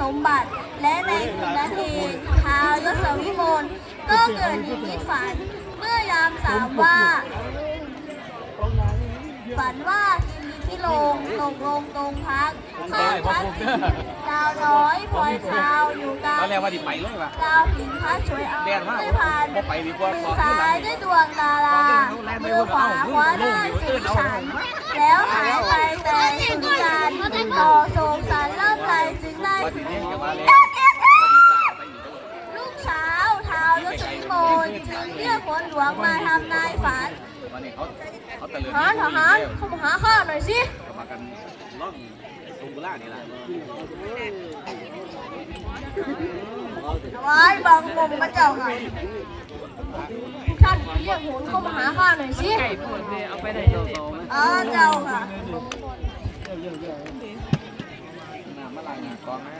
สมบัติ และในคุณนั้นเองท้าวยศวิมลก็เกิดนิมิตฝัน เมื่อยามสามว่า ฝันว่า ทีวีที่โรงตกลงตรงพักข้างพักดาวน้อยพลอยขาวอยู่กลางตอนแรกว่าที่ไปเลยว่ะดาวหินพัดช่วยเอาแดดมากไม่ผ่านบ่ไปดีกว่ามือซ้ายด้วยดวงดารามือขวาคว้าได้สิงฉัน แล้วหายไปแต่สุญญาณต่อโศกสารเริ่มไรจึงได้ว่าที่นี่จะมาแล้วลูกเช้าเท้าวยศวิมลจึงเรียกผลหลวงมาทำนายฝัน วันนี้เขาเขาตะลึงทหารทหารเข้ามาหาข้าหน่อยสิเขามากันล่องตรงกุล่านี่แหละไว้บางมุมพระเจ้าค่ะท่านเรียกโหนเข้ามาหาข้าหน่อยสิไก่ปวดเลยเอาไปไหนโซโซไหมอ๋อเจ้าค่ะน้ำมาลายกองนะ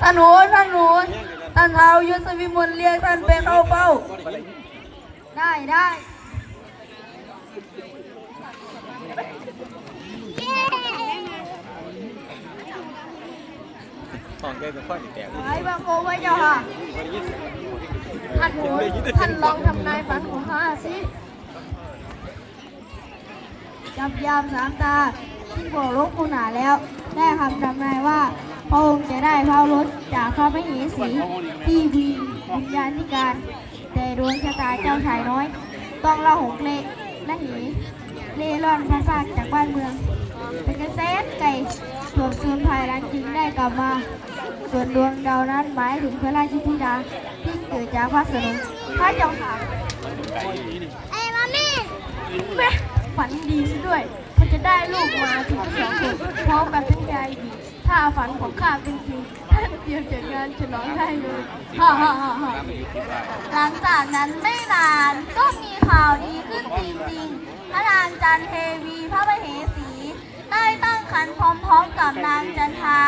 ท่านโหนท่านโหนท่านเท้าวยศวิมลเรียกท่านไปเข้าเฝ้า ได้ได้ตองแกจะค่อยแตกไว้บางโมไว้เจ้าค่ะ ท่านโหนท่านลองทำนายฝันของข้าสิจับยามสามตาที่บอกลกคุณหนาแล้ว ได้คำทำนายว่าพระองค์จะได้เผารถจากพระมเหสีที่วีวิญญาณธิการแต่ ดวงชะตาเจ้าชายน้อย ต้องละหกเละและหีเล่ร่อนพระซากจากบ้านเมือง เป็นกระแสไก่ส่วนคืนภายหลังจึงได้กลับมา ส่วนดวงดาวนั้นหมายถึงพระราชธิดาที่เกิดจากพระสนมพระเจ้าค่ะไอ้มามี่แม่ฝันดีซะด้วยมันจะได้ลูกมาถึงสองคนพร้อมกับทั้งยายดีถ้าฝันของข้าเป็นจริง ท่านเตรียมจัดงานฉลองได้เลยฮ่าฮ่าฮ่าฮ่าหลังจากนั้นไม่นานก็มีข่าวดีขึ้นจริงๆ พระนางจันเทวีพระมเหสี ได้ตั้งครรภ์พร้อมๆกับนางจันทา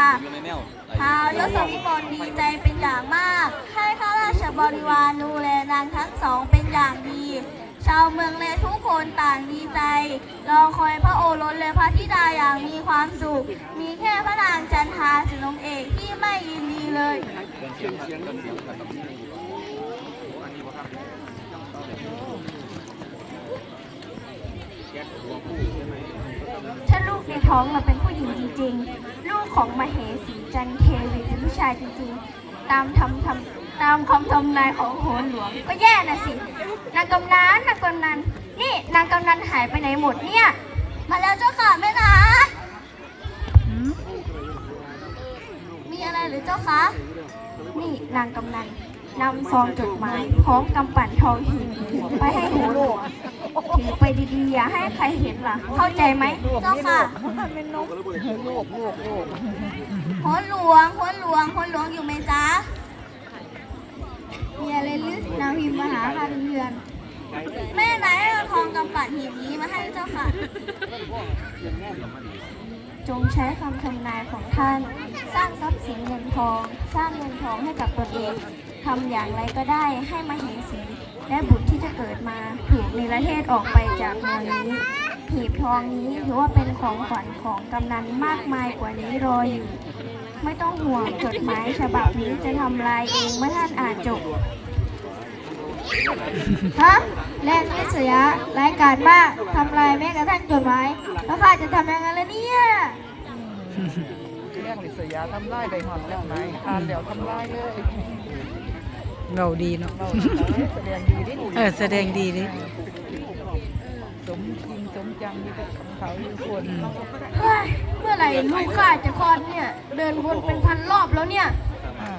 ท้าวยศวิมลดีใจเป็นอย่างมาก ให้ข้าราชบริวารดูแลนางทั้งสองเป็นอย่างดี ชาวเมืองแลทุกคนต่างดีใจรอคอยพระโอรสและพระธิดาอย่างมีความสุข มีแค่พระนางจันทาสินงเอกที่ไม่ยินดีเลยถ้าลูกในท้องเราเป็นผู้หญิงจริง ๆ ลูกของมเหสีจันเทวีเป็นผู้ชายจริง ๆ ตามทำทำ ตามคำทำนายของโหนหลวงก็แย่น่ะสิ นางกำนันนางกำนันนี่นางกำนันหายไปไหนหมดเนี่ย มาแล้วเจ้าค่ะแม่นางมีอะไรหรือเจ้าคะ นี่นางกำนันนำซองจดหมายพร้อมกำปั่นทองหินไปให้โหนหลวงถือไปดีๆอย่าให้ใครเห็นล่ะ เข้าใจไหมเจ้าค่ะโหนหลวงโหนหลวงโหนหลวงอยู่ไหมจ๊ะ มีอะไรหรือนางพิมพ์มาหาค่ะเดือนแม่ไหนเอาทองกำปั่นหีบนี้มาให้เจ้าค่ะ จงใช้คำทำนายของท่าน สร้างทรัพย์สินเงินทอง สร้างเงินทองให้กับตนเองทำอย่างไรก็ได้ให้มาเห็นสีและบุตรที่จะเกิดมาถูกในประเทศออกไปจากเมืองนี้หีบทองนี้ถือว่าเป็นของขวัญของกำนันมากมายกว่านี้รออยู่ ไม่ต้องห่วงจดหมายฉบับนี้จะทำลายเองเมื่อท่านอ่านจบ ฮะแรงนิสยะรายการมากทำลายแม้กระทั่งจดหมายแล้วข้าจะทำยังไงล่ะเนี่ย เรื่องลิสยาทำลายได้หอนแล้วไหนอ่านแล้วทำลายเลยเราดีเนาะ เราแสดงดีดิ เออ แสดงดีดิ สมจริงสมจังที่ เป็นของเขาอยู่คนเฮ้ยเมื่อไหร่ลูกข้าจะคลอดเนี่ย เดินวนเป็นพันรอบแล้วเนี่ย อ่า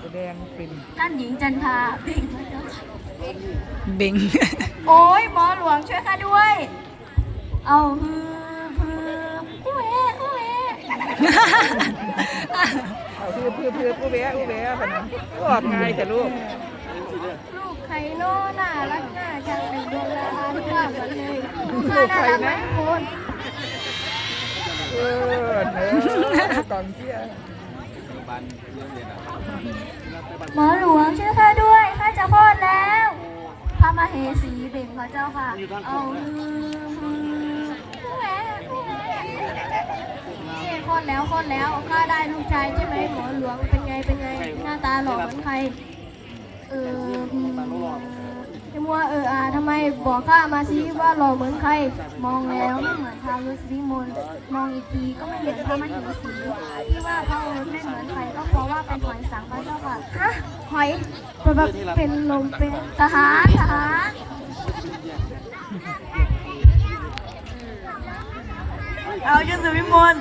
แสดงเป็นท่านหญิงจันทราเบ่งมาแล้วค่ะเบง โอ้ยหมอหลวงช่วยข้าด้วย เอาฮือฮืออุ้ยอุ้ยเอาเพื่อเพื่อเพื่อผู้แวะผู้แวะขนาดก็ออกง่ายแต่ลูก ลูกไข่โน่น่ารัก ลยข้าน่ารักไหมคุณเออเนอะกองเชียร์บ้านเรื่องเรียนอะหมอหลวงช่วยข้าด้วยข้าจะคลอดแล้วพระมเหสีเบ่งพระเจ้าค่ะ เอาฮือฮือผู้แม่ผู้แม่นี่คลอดแล้วคลอดแล้วข้าได้ลูกชายใช่ไหมหมอหลวงเป็นไงเป็นไง หน้าตาหล่อเหมือนใคร เออ จะมัวเอออาทำไมบอกข้ามาสิว่าหล่อเหมือนใคร มองแล้วไม่เหมือนพารุสิมนต์มองอีกทีก็ไม่เหมือนพระมเหสีที่ว่าพระโอรสไม่เหมือนใครก็เพราะว่าเป็นหอยสังพระเจ้าค่ะฮะหอยเป็นเป็นลมเป็นทหารทหารเอายืนสุวิมล